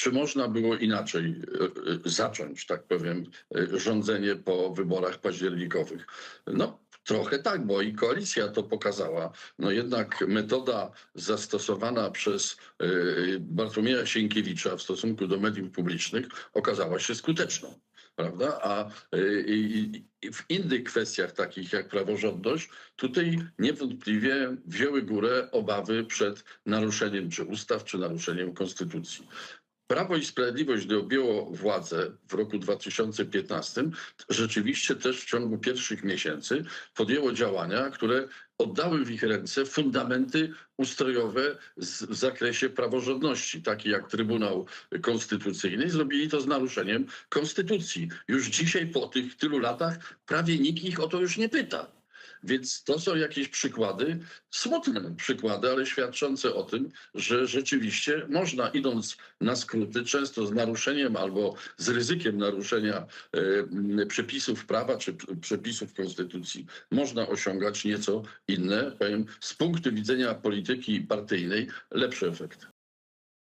czy można było inaczej e, e, zacząć, tak powiem, e, rządzenie po wyborach październikowych? No, trochę tak, bo i koalicja to pokazała. No jednak metoda zastosowana przez Bartłomieja Sienkiewicza w stosunku do mediów publicznych okazała się skuteczną. Prawda? A w innych kwestiach, takich jak praworządność, tutaj niewątpliwie wzięły górę obawy przed naruszeniem czy ustaw, czy naruszeniem konstytucji. Prawo i Sprawiedliwość, gdy objęło władzę w roku 2015, rzeczywiście też w ciągu pierwszych miesięcy podjęło działania, które oddały w ich ręce fundamenty ustrojowe z- w zakresie praworządności, takie jak Trybunał Konstytucyjny. i Zrobili to z naruszeniem konstytucji. Już dzisiaj, po tych tylu latach, prawie nikt ich o to już nie pyta. Więc to są jakieś przykłady, smutne przykłady, ale świadczące o tym, że rzeczywiście można, idąc na skróty, często z naruszeniem albo z ryzykiem naruszenia e, przepisów prawa czy przepisów konstytucji, można osiągać nieco inne, powiem, z punktu widzenia polityki partyjnej, lepsze efekty.